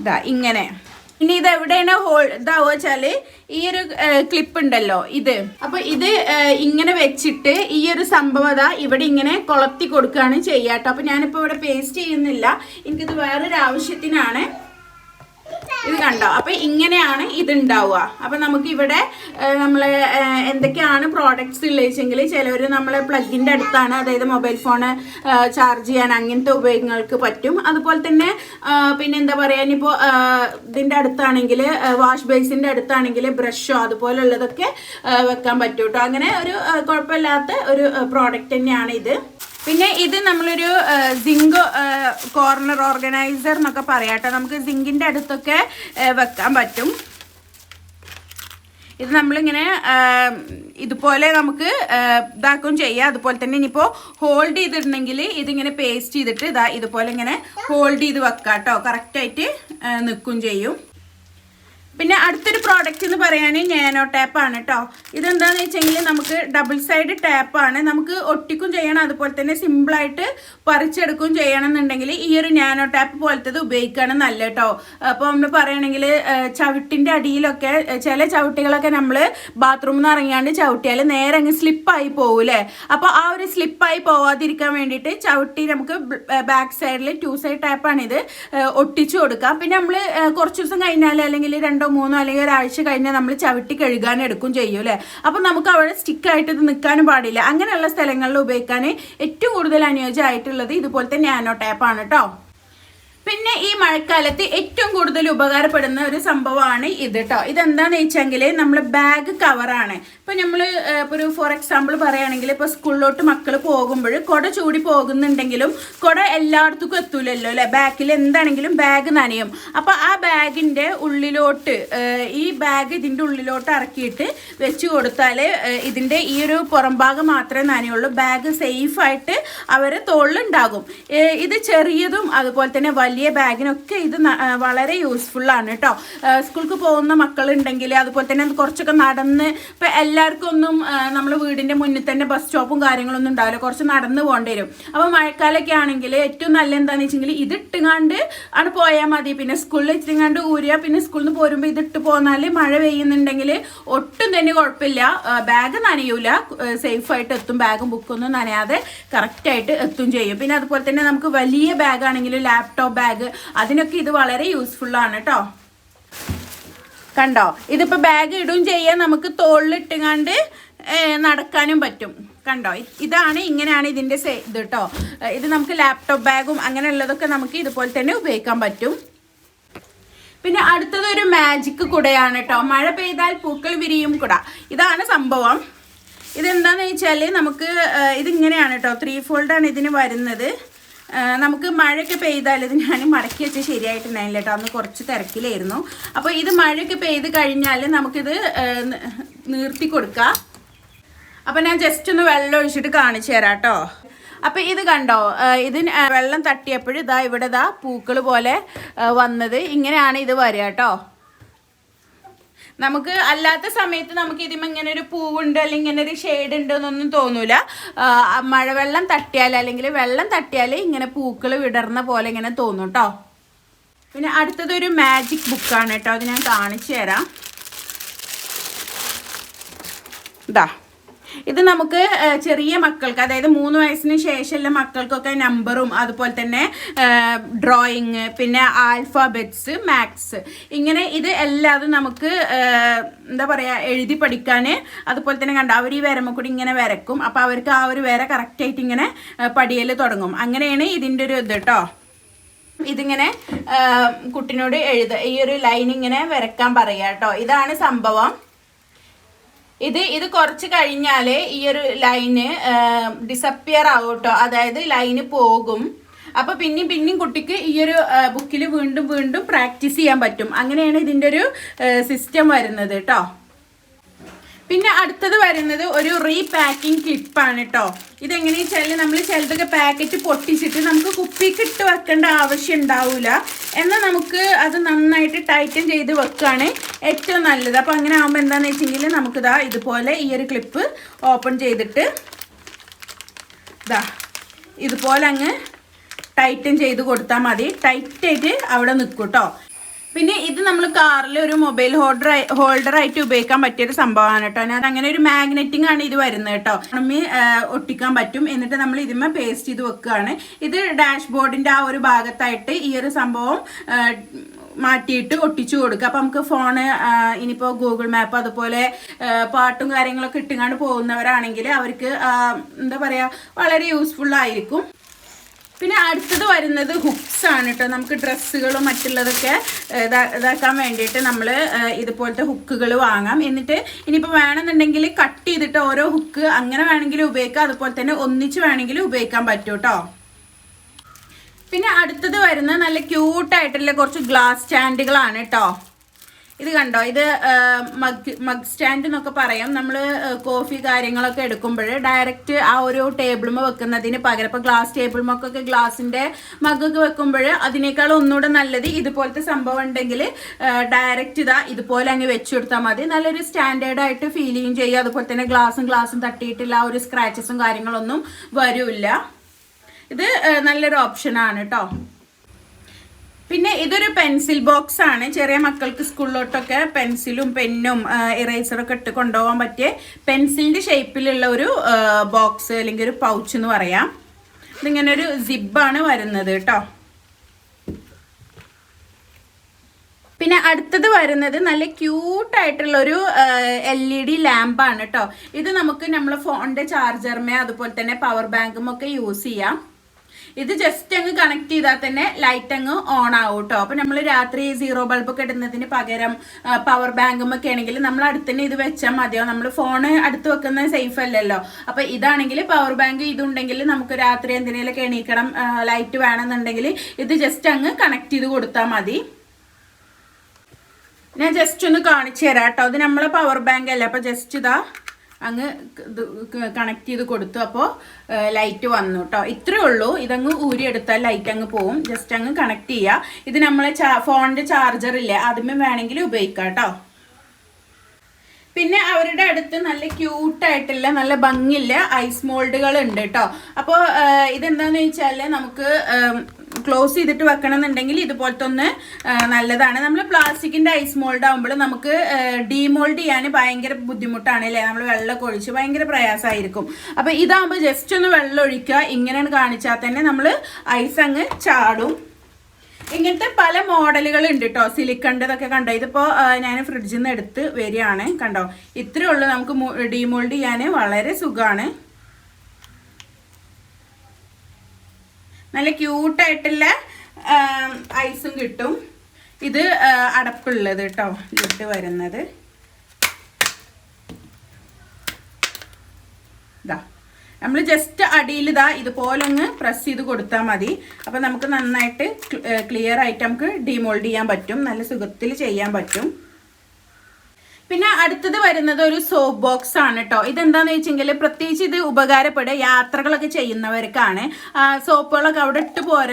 [SPEAKER 1] ഇതാ ഇങ്ങനെ. ഇനി ഇത് എവിടെയാണ് ഹോൾ ഇതാവുക വെച്ചാൽ ഈ ഒരു ക്ലിപ്പ് ഉണ്ടല്ലോ ഇത്. അപ്പൊ ഇത് ഇങ്ങനെ വെച്ചിട്ട് ഈ ഒരു സംഭവം അതാ ഇവിടെ ഇങ്ങനെ കൊളത്തി കൊടുക്കുകയാണ് ചെയ്യാട്ടോ. അപ്പൊ ഞാനിപ്പോ ഇവിടെ പേസ്റ്റ് ചെയ്യുന്നില്ല. എനിക്കിത് വേറൊരു ആവശ്യത്തിനാണ് ഇത് കണ്ടോ? അപ്പൊ ഇങ്ങനെയാണ് ഇത് ഉണ്ടാവുക അപ്പൊ നമുക്ക് ഇവിടെ നമ്മൾ എന്തൊക്കെയാണ് പ്രോഡക്ട്സ് ഉള്ളതെങ്കിൽ ചിലവർ നമ്മളെ പ്ലഗിന്റെ അടുത്താണ് അതായത് മൊബൈൽ ഫോണ് ചാർജ് ചെയ്യാൻ അങ്ങനത്തെ ഉപയോഗങ്ങൾക്ക് പറ്റും. അതുപോലെ തന്നെ പിന്നെ എന്താ പറയാ ഇനിയിപ്പോ ഇതിന്റെ അടുത്താണെങ്കിൽ വാഷ് ബേസിന്റെ അടുത്താണെങ്കിൽ ബ്രഷോ അതുപോലുള്ളതൊക്കെ വെക്കാൻ പറ്റും കേട്ടോ അങ്ങനെ ഒരു കുഴപ്പമില്ലാത്ത ഒരു പ്രോഡക്റ്റ് തന്നെയാണ് ഇത് പിന്നെ ഇത് നമ്മളൊരു സിങ്ക് കോർണർ ഓർഗനൈസർ എന്നൊക്കെ പറയാം കേട്ടോ. നമുക്ക് സിങ്കിന്റെ അടുത്തൊക്കെ വെക്കാൻ പറ്റും. ഇത് നമ്മളിങ്ങനെ ഇതുപോലെ നമുക്ക് ഇതാക്കും ചെയ്യാം. അതുപോലെ തന്നെ ഇനിയിപ്പോൾ ഹോൾഡ് ചെയ്തിട്ടുണ്ടെങ്കിൽ ഇതിങ്ങനെ പേസ്റ്റ് ചെയ്തിട്ട് ഇതാ ഇതുപോലെ ഇങ്ങനെ ഹോൾഡ് ചെയ്ത് വെക്കാം കേട്ടോ കറക്റ്റായിട്ട് നിൽക്കും ചെയ്യും. പിന്നെ അടുത്തൊരു പ്രോഡക്റ്റ് എന്ന് പറയാൻ നാനോ ആണ് കേട്ടോ ഇതെന്താണെന്ന് വെച്ചെങ്കിൽ നമുക്ക് ഡബിൾ സൈഡ് ടാപ്പ് ആണ്. നമുക്ക് ഒട്ടിക്കും ചെയ്യണം. അതുപോലെ തന്നെ സിമ്പിളായിട്ട് പറിച്ചെടുക്കുകയും ചെയ്യണമെന്നുണ്ടെങ്കിൽ ഈ ഒരു നാനോ ടാപ്പ് പോലത്തത് ഉപയോഗിക്കുകയാണ് നല്ല കേട്ടോ അപ്പോൾ നമ്മൾ പറയുകയാണെങ്കിൽ ചവിട്ടിന്റെ അടിയിലൊക്കെ ചില ചവിട്ടികളൊക്കെ നമ്മൾ ബാത്റൂമിൽ നിന്ന് ഇറങ്ങിയാണ്ട് ചവിട്ടിയാൽ നേരെ അങ്ങ് സ്ലിപ്പായി പോകൂലേ അപ്പോൾ ആ ഒരു സ്ലിപ്പായി പോവാതിരിക്കാൻ വേണ്ടിയിട്ട് ചവിട്ടി നമുക്ക് ബാക്ക് സൈഡിൽ ടു സൈഡ് ടാപ്പാണ് ഇത് ഏഹ്, ഒട്ടിച്ചു കൊടുക്കാം. പിന്നെ നമ്മൾ കുറച്ച് ദിവസം കഴിഞ്ഞാൽ അല്ലെങ്കിൽ രണ്ടോ മൂന്നോ അല്ലെങ്കിൽ ഒരാഴ്ച കഴിഞ്ഞാൽ നമ്മൾ ചവിട്ടി കഴുകാൻ എടുക്കും ചെയ്യും അല്ലേ? അപ്പം നമുക്ക് അവിടെ സ്റ്റിക്കായിട്ട് ഇത് നിൽക്കാനും പാടില്ല. അങ്ങനെയുള്ള സ്ഥലങ്ങളിൽ ഉപയോഗിക്കാൻ ഏറ്റവും കൂടുതൽ അനുയോജ്യമായിട്ടുള്ളത് ഇതുപോലത്തെ നാനോ ടാപ്പാണ് കേട്ടോ. പിന്നെ ഈ മഴക്കാലത്ത് ഏറ്റവും കൂടുതൽ ഉപകാരപ്പെടുന്ന ഒരു സംഭവമാണ് ഇത് കേട്ടോ ഇതെന്താന്ന് വെച്ചെങ്കിൽ നമ്മൾ ബാഗ് കവറാണ് ഇപ്പൊ നമ്മൾ ഇപ്പോൾ ഒരു ഫോർ എക്സാമ്പിൾ പറയുകയാണെങ്കിൽ ഇപ്പോൾ സ്കൂളിലോട്ട് മക്കൾ പോകുമ്പോൾ കുട ചൂടി പോകുന്നുണ്ടെങ്കിലും കുട എല്ലായിടത്തും എത്തൂലല്ലോ അല്ലെ? ബാക്കിൽ എന്താണെങ്കിലും ബാഗ് നനയും. അപ്പോൾ ആ ബാഗിന്റെ ഉള്ളിലോട്ട് ഈ ബാഗ് ഇതിന്റെ ഉള്ളിലോട്ട് ഇറക്കിയിട്ട് വെച്ച് കൊടുത്താൽ ഇതിന്റെ ഈ ഒരു പുറംഭാഗം മാത്രമേ നനയുള്ളൂ. ബാഗ് സേഫ് ആയിട്ട് അവരെ തോളിലുണ്ടാകും. ഇത് ചെറിയതും അതുപോലെ തന്നെ വലിയ ബാഗിനൊക്കെ ഇത് വളരെ യൂസ്ഫുള്ളാണ് കേട്ടോ സ്കൂൾക്ക് പോകുന്ന മക്കളുണ്ടെങ്കിൽ അതുപോലെ തന്നെ കുറച്ചൊക്കെ നടന്ന് ഇപ്പം എല്ലാവർക്കും ഒന്നും നമ്മൾ വീടിന്റെ മുന്നിൽ തന്നെ ബസ് സ്റ്റോപ്പും കാര്യങ്ങളൊന്നും ഉണ്ടാവില്ല. കുറച്ച് നടന്ന് പോകേണ്ടി വരും. അപ്പോൾ മഴക്കാലമൊക്കെ ആണെങ്കിൽ ഏറ്റവും നല്ല എന്താണെന്ന് വെച്ചെങ്കിൽ ഇത് ഇട്ടുകാണ്ട് ആണ് പോയാൽ മതി. പിന്നെ സ്കൂളിൽ ഇച്ചിരിങ്ങാണ്ട് ഊരുക പിന്നെ സ്കൂളിൽ നിന്ന് പോരുമ്പോൾ ഇതിട്ട് പോന്നാൽ മഴ പെയ്യുന്നുണ്ടെങ്കിൽ ഒട്ടും തന്നെ കുഴപ്പമില്ല. ബാഗ് നനയൂല. സേഫ് ആയിട്ട് എത്തും. ബാഗും ബുക്കൊന്നും നനയാതെ കറക്റ്റായിട്ട് എത്തും ചെയ്യും. പിന്നെ അതുപോലെ തന്നെ നമുക്ക് വലിയ ബാഗാണെങ്കിലും ലാപ്ടോപ്പ് ബാഗ് അതിനൊക്കെ ഇത് വളരെ യൂസ്ഫുൾ ആണ് കേട്ടോ കണ്ടോ? ഇതിപ്പോ ബാഗ് ഇടും ചെയ്യാൻ നമുക്ക് തോളിലിട്ടുങ്ങാണ്ട് നടക്കാനും പറ്റും. കണ്ടോ? ഇതാണ് ഇങ്ങനെയാണ് ഇതിന്റെ സേ ഇത് കേട്ടോ ഇത് നമുക്ക് ലാപ്ടോപ്പ് ബാഗും അങ്ങനെയുള്ളതൊക്കെ നമുക്ക് ഇതുപോലെ തന്നെ ഉപയോഗിക്കാൻ പറ്റും. പിന്നെ അടുത്തത് ഒരു മാജിക് കുടയാണ് കേട്ടോ മഴ പെയ്താൽ പൂക്കൾ വിരിയും കുട. ഇതാണ് സംഭവം. ഇതെന്താന്ന് വെച്ചാൽ നമുക്ക് ഇതിങ്ങനെയാണ് കേട്ടോ ത്രീ ഫോൾഡാണ് ഇതിന് വരുന്നത്. നമുക്ക് മഴയൊക്കെ പെയ്താൽ ഇത് ഞാൻ മടക്കി വെച്ച് ശരിയായിട്ടുണ്ടായില്ല കേട്ടോ. അന്ന് കുറച്ച് തിരക്കിലായിരുന്നു. അപ്പോൾ ഇത് മഴയൊക്കെ പെയ്ത് കഴിഞ്ഞാൽ നമുക്കിത് നീർത്തി കൊടുക്കാം. അപ്പം ഞാൻ ജസ്റ്റ് ഒന്ന് വെള്ളം ഒഴിച്ചിട്ട് കാണിച്ചു തരാം കേട്ടോ. അപ്പം ഇത് കണ്ടോ ഇതിന് വെള്ളം തട്ടിയപ്പോൾ ഇതാ ഇവിടെ ഇതാ പൂക്കൾ പോലെ വന്നത്. ഇങ്ങനെയാണ് ഇത് വരിക കേട്ടോ. നമുക്ക് അല്ലാത്ത സമയത്ത് നമുക്ക് ഇതിമ ഇങ്ങനെ ഒരു പൂവുണ്ട് അല്ലെങ്കിൽ ഇങ്ങനെ ഒരു ഷെയ്ഡ് ഉണ്ട് എന്നൊന്നും തോന്നൂല. മഴവെള്ളം തട്ടിയാൽ അല്ലെങ്കിൽ വെള്ളം തട്ടിയാൽ ഇങ്ങനെ പൂക്കൾ വിടർന്ന പോലെ ഇങ്ങനെ തോന്നും കേട്ടോ പിന്നെ അടുത്തത് ഒരു മാജിക് ബുക്കാണ് കേട്ടോ അത് ഞാൻ കാണിച്ചു തരാം. ഇതാ ഇത് നമുക്ക് ചെറിയ മക്കൾക്ക് അതായത് മൂന്ന് വയസ്സിന് ശേഷമുള്ള മക്കൾക്കൊക്കെ നമ്പറും അതുപോലെ തന്നെ ഡ്രോയിങ് പിന്നെ ആൽഫാബെറ്റ്സ് മാത്സ് ഇങ്ങനെ ഇത് എല്ലാതും നമുക്ക് എന്താ പറയുക എഴുതി പഠിക്കാൻ അതുപോലെ തന്നെ കണ്ട അവർ ഈ വരമ്മ ഇങ്ങനെ വരക്കും. അപ്പോൾ അവർക്ക് ആ ഒരു വര കറക്റ്റായിട്ട് ഇങ്ങനെ പടിയൽ തുടങ്ങും. അങ്ങനെയാണ് ഇതിന്റെ ഒരു ഇത് കേട്ടോ ഇതിങ്ങനെ കുട്ടിനോട് എഴുത ഈ ഒരു ലൈൻ ഇങ്ങനെ വരക്കാൻ പറയാം കേട്ടോ ഇതാണ് സംഭവം. ഇത് ഇത് കുറച്ച് കഴിഞ്ഞാൽ ഈ ഒരു ലൈന് ഡിസപ്പിയർ ആവും കേട്ടോ അതായത് ലൈന് പോകും. അപ്പൊ പിന്നെയും പിന്നെയും കുട്ടിക്ക് ഈ ഒരു ബുക്കിൽ വീണ്ടും വീണ്ടും പ്രാക്ടീസ് ചെയ്യാൻ പറ്റും. അങ്ങനെയാണ് ഇതിന്റെ ഒരു സിസ്റ്റം വരുന്നത് കേട്ടോ പിന്നെ അടുത്തത് വരുന്നത് ഒരു റീപാക്കിംഗ് ക്ലിപ്പാണ് കേട്ടോ ഇതെങ്ങനെയാ വെച്ചാൽ നമ്മൾ ചിലതൊക്കെ പാക്കറ്റ് പൊട്ടിച്ചിട്ട് നമുക്ക് കുപ്പിക്ക് ഇട്ട് വെക്കേണ്ട ആവശ്യം ഉണ്ടാവില്ല എന്നാൽ നമുക്ക് അത് നന്നായിട്ട് ടൈറ്റൻ ചെയ്ത് വെക്കുകയാണ് ഏറ്റവും നല്ലത്. അപ്പോൾ അങ്ങനെ ആകുമ്പോൾ എന്താണെന്ന് വെച്ചെങ്കിൽ നമുക്കിതാ ഇതുപോലെ ഈ ഒരു ക്ലിപ്പ് ഓപ്പൺ ചെയ്തിട്ട് ഇതാ ഇതുപോലെ അങ്ങ് ടൈറ്റൻ ചെയ്ത് കൊടുത്താൽ മതി. ടൈറ്റായിട്ട് അവിടെ നിൽക്കും കേട്ടോ പിന്നെ ഇത് നമ്മൾ കാറിൽ ഒരു മൊബൈൽ ഹോൾഡർ ഹോൾഡർ ആയിട്ട് ഉപയോഗിക്കാൻ പറ്റിയൊരു സംഭവമാണ് കേട്ടോ. ഞാൻ അങ്ങനെ ഒരു മാഗ്നറ്റിംഗ് ആണ് ഇത് വരുന്നത് കേട്ടോ. നമ്മൾ ഒട്ടിക്കാൻ പറ്റും. എന്നിട്ട് നമ്മൾ ഇതിന്മേ പേസ്റ്റ് ചെയ്ത് വെക്കുകയാണ്. ഇത് ഡാഷ്ബോർഡിന്റെ ആ ഒരു ഭാഗത്തായിട്ട് ഈ ഒരു സംഭവം മാറ്റിയിട്ട് ഒട്ടിച്ചു കൊടുക്കുക. അപ്പം നമുക്ക് ഫോണ് ഇനിയിപ്പോൾ ഗൂഗിൾ മാപ്പ് അതുപോലെ പാട്ടും കാര്യങ്ങളൊക്കെ ഇട്ടുകൊണ്ട് പോകുന്നവരാണെങ്കിൽ അവർക്ക് എന്താ പറയുക വളരെ യൂസ്ഫുൾ ആയിരിക്കും. പിന്നെ അടുത്തത് വരുന്നത് ഹുക്സ് ആണ് കേട്ടോ നമുക്ക് ഡ്രസ്സുകളും മറ്റുള്ളതൊക്കെ ഇതാക്കാൻ വേണ്ടിയിട്ട് നമ്മൾ ഇതുപോലത്തെ ഹുക്കുകൾ വാങ്ങാം. എന്നിട്ട് ഇനിയിപ്പോൾ വേണമെന്നുണ്ടെങ്കിൽ കട്ട് ചെയ്തിട്ട് ഓരോ ഹുക്ക് അങ്ങനെ വേണമെങ്കിൽ ഉപയോഗിക്കാം. അതുപോലെ തന്നെ ഒന്നിച്ച് വേണമെങ്കിൽ ഉപയോഗിക്കാൻ പറ്റും കേട്ടോ പിന്നെ അടുത്തത് വരുന്നത് നല്ല ക്യൂട്ടായിട്ടുള്ള കുറച്ച് ഗ്ലാസ് സ്റ്റാൻഡുകളാണ് കേട്ടോ ഇത് കണ്ടോ? ഇത് മഗ് മഗ് സ്റ്റാൻഡ് എന്നൊക്കെ പറയാം. നമ്മൾ കോഫി കാര്യങ്ങളൊക്കെ എടുക്കുമ്പോൾ ഡയറക്റ്റ് ആ ഒരു ടേബിളുമ വെക്കുന്നതിന് പകരം ഇപ്പോൾ ഗ്ലാസ് ടേബിളുമൊക്കെ ഗ്ലാസിന്റെ മഗ്ഗൊക്കെ വെക്കുമ്പോൾ അതിനേക്കാൾ ഒന്നുകൂടെ നല്ലത് ഇതുപോലത്തെ സംഭവം ഉണ്ടെങ്കിൽ ഡയറക്റ്റ് ഇതാ ഇതുപോലെ അങ്ങ് വെച്ചു കൊടുത്താൽ മതി. നല്ലൊരു സ്റ്റാൻഡേർഡ് ആയിട്ട് ഫീൽ ചെയ്യും ചെയ്യും. അതുപോലെ തന്നെ ഗ്ലാസും ഗ്ലാസും തട്ടിയിട്ടില്ല ആ ഒരു സ്ക്രാച്ചസും കാര്യങ്ങളൊന്നും വരില്ല. ഇത് നല്ലൊരു ഓപ്ഷനാണ് കേട്ടോ പിന്നെ ഇതൊരു പെൻസിൽ ബോക്സ് ആണ്. ചെറിയ മക്കൾക്ക് സ്കൂളിലോട്ടൊക്കെ പെൻസിലും പെന്നും ഇറേസറൊക്കെ ഇട്ട് കൊണ്ടുപോകാൻ പറ്റിയ പെൻസിലിന്റെ ഷേപ്പിലുള്ള ഒരു ബോക്സ് അല്ലെങ്കിൽ ഒരു പൗച്ച് എന്ന് പറയാം. ഇതിങ്ങനെ ഒരു സിബാണ് വരുന്നത് കേട്ടോ. പിന്നെ അടുത്തത് വരുന്നത് നല്ല ക്യൂട്ടായിട്ടുള്ള ഒരു എൽ ഇ ഡി ലാമ്പാണ് കേട്ടോ. ഇത് നമുക്ക് നമ്മളെ ഫോണിന്റെ ചാർജർമേ അതുപോലെ തന്നെ പവർ ബാങ്കും ഒക്കെ യൂസ് ചെയ്യാം. ഇത് ജസ്റ്റ് അങ്ങ് കണക്ട് ചെയ്താൽ തന്നെ ലൈറ്റ് അങ്ങ് ഓൺ ആവും കേട്ടോ അപ്പൊ നമ്മൾ രാത്രി സീറോ ബൾബ് ഒക്കെ ഇടുന്നതിന് പകരം പവർ ബാങ്കും ഒക്കെ ആണെങ്കിൽ നമ്മൾ അടുത്ത് തന്നെ ഇത് വെച്ചാൽ മതിയോ? നമ്മൾ ഫോണ് അടുത്ത് വെക്കുന്നത് സേഫ് അല്ലല്ലോ. അപ്പൊ ഇതാണെങ്കിൽ പവർ ബാങ്ക് ഇതുണ്ടെങ്കിൽ നമുക്ക് രാത്രി എന്തിനേലൊക്കെ എണീക്കണം ലൈറ്റ് വേണമെന്നുണ്ടെങ്കിൽ ഇത് ജസ്റ്റ് അങ്ങ് കണക്ട് ചെയ്ത് കൊടുത്താൽ മതി. ഞാൻ ജസ്റ്റ് ഒന്ന് കാണിച്ചു തരാം കേട്ടോ അത് നമ്മളെ പവർ ബാങ്ക് അല്ലേ? അപ്പൊ ജസ്റ്റ് ഇതാ അങ്ങ് കണക്ട് ചെയ്ത് കൊടുത്തു. അപ്പോൾ ലൈറ്റ് വന്നു കേട്ടോ ഇത്രയേ ഉള്ളൂ. ഇതങ്ങ് ഊരിയെടുത്താൽ ലൈറ്റ് അങ്ങ് പോവും. ജസ്റ്റ് അങ്ങ് കണക്ട് ചെയ്യുക ഇത് നമ്മളെ ഫോണിന്റെ ചാർജർ ഇല്ലേ? അതുമേ വേണമെങ്കിൽ ഉപയോഗിക്കാം കേട്ടോ പിന്നെ അവരുടെ അടുത്ത് നല്ല ക്യൂട്ടായിട്ടുള്ള നല്ല ഭംഗിയുള്ള ഐസ് മോൾഡുകൾ ഉണ്ട് കേട്ടോ അപ്പോൾ ഇതെന്താണെന്ന് വെച്ചാൽ നമുക്ക് ക്ലോസ് ചെയ്തിട്ട് വെക്കണം എന്നുണ്ടെങ്കിൽ ഇതുപോലത്തെ ഒന്ന് നല്ലതാണ്. നമ്മൾ പ്ലാസ്റ്റിക്കിന്റെ ഐസ് മോൾഡ് ആകുമ്പോൾ നമുക്ക് ഡീമോൾഡ് ചെയ്യാൻ ഭയങ്കര ബുദ്ധിമുട്ടാണ് അല്ലേ? നമ്മൾ വെള്ളമൊക്കെ ഒഴിച്ച് ഭയങ്കര പ്രയാസമായിരിക്കും. അപ്പോൾ ഇതാകുമ്പോൾ ജസ്റ്റ് ഒന്ന് വെള്ളം ഒഴിക്കുക. ഇങ്ങനെയാണ് കാണിച്ചാൽ തന്നെ നമ്മൾ ഐസ് അങ്ങ് ചാടും. ഇങ്ങനത്തെ പല മോഡലുകൾ ഉണ്ട് കേട്ടോ സിലിക്കണ്ടതൊക്കെ കണ്ടോ? ഇതിപ്പോൾ ഞാൻ ഫ്രിഡ്ജിൽ നിന്ന് എടുത്ത് വരികയാണ്. കണ്ടോ? ഇത്രേ ഉള്ളൂ നമുക്ക് ഡീമോൾഡ് ചെയ്യാൻ വളരെ സുഖമാണ് നല്ല ക്യൂട്ടായിട്ടുള്ള ഐസും കിട്ടും. ഇത് അടപ്പുള്ളത് കേട്ടോ ലിഡ് വരുന്നത്. ഇതാ നമ്മൾ ജസ്റ്റ് അടിയിൽ ഇതാ ഇതുപോലെ ഒന്ന് പ്രസ് ചെയ്ത് കൊടുത്താൽ മതി. അപ്പം നമുക്ക് നന്നായിട്ട് ക്ലിയർ ആയിട്ട് നമുക്ക് ഡിമോൾഡ് ചെയ്യാൻ പറ്റും. നല്ല സുഖത്തിൽ ചെയ്യാൻ പറ്റും. പിന്നെ അടുത്തത് വരുന്നത് ഒരു സോപ്പ് ബോക്സ് ആണ് കേട്ടോ ഇതെന്താന്ന് വെച്ചെങ്കിൽ പ്രത്യേകിച്ച് ഇത് ഉപകാരപ്പെടുക യാത്രകളൊക്കെ ചെയ്യുന്നവർക്കാണ്. സോപ്പുകളൊക്കെ അവിടെ ഇട്ട് പോര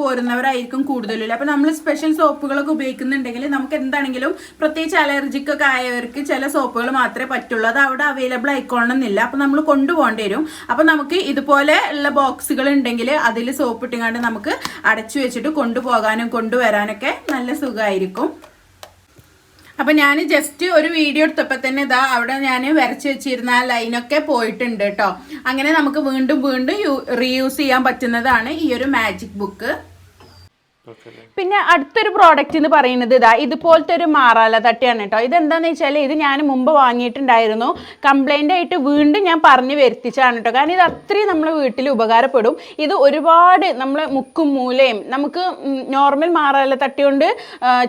[SPEAKER 1] പോരുന്നവരായിരിക്കും കൂടുതലും. അപ്പൊ നമ്മൾ സ്പെഷ്യൽ സോപ്പുകളൊക്കെ ഉപയോഗിക്കുന്നുണ്ടെങ്കിൽ നമുക്ക് എന്താണെങ്കിലും പ്രത്യേകിച്ച് അലർജിക്ക് ഒക്കെ ആയവർക്ക് ചില സോപ്പുകൾ മാത്രമേ പറ്റുള്ളൂ. അത് അവിടെ അവൈലബിൾ ആയിക്കൊള്ളണമെന്നില്ല അപ്പോൾ നമ്മൾ കൊണ്ടുപോകേണ്ടി വരും. അപ്പൊ നമുക്ക് ഇതുപോലെ ഉള്ള ബോക്സുകൾ ഉണ്ടെങ്കിൽ അതിൽ സോപ്പ് ഇട്ടുകൊണ്ട് നമുക്ക് അടച്ചു വെച്ചിട്ട് കൊണ്ടുപോകാനും കൊണ്ടുവരാനൊക്കെ നല്ല സുഖമായിരിക്കും അപ്പൊ ഞാൻ ജസ്റ്റ് ഒരു വീഡിയോ എടുത്തപ്പോൾ തന്നെ ഇതാ അവിടെ ഞാൻ വരച്ച് വെച്ചിരുന്ന ആ ലൈനൊക്കെ പോയിട്ടുണ്ട് കേട്ടോ അങ്ങനെ നമുക്ക് വീണ്ടും വീണ്ടും റീയൂസ് ചെയ്യാൻ പറ്റുന്നതാണ് ഈ ഒരു മാജിക് ബുക്ക് പിന്നെ അടുത്തൊരു പ്രോഡക്റ്റ് എന്ന് പറയുന്നത് ഇതാ ഇതുപോലത്തെ ഒരു മാറാല തട്ടിയാണ് കേട്ടോ. ഇതെന്താന്ന് വെച്ചാൽ ഇത് ഞാൻ മുമ്പ് വാങ്ങിയിട്ടുണ്ടായിരുന്നു. കംപ്ലൈന്റ് ആയിട്ട് വീണ്ടും ഞാൻ പറഞ്ഞു വരുത്തിച്ചാണ് കേട്ടോ. കാരണം ഇത് അത്രയും നമ്മളെ വീട്ടിൽ ഉപകാരപ്പെടും. ഇത് ഒരുപാട് നമ്മളെ മുക്കും മൂലയും നമുക്ക് നോർമൽ മാറാല തട്ടി കൊണ്ട്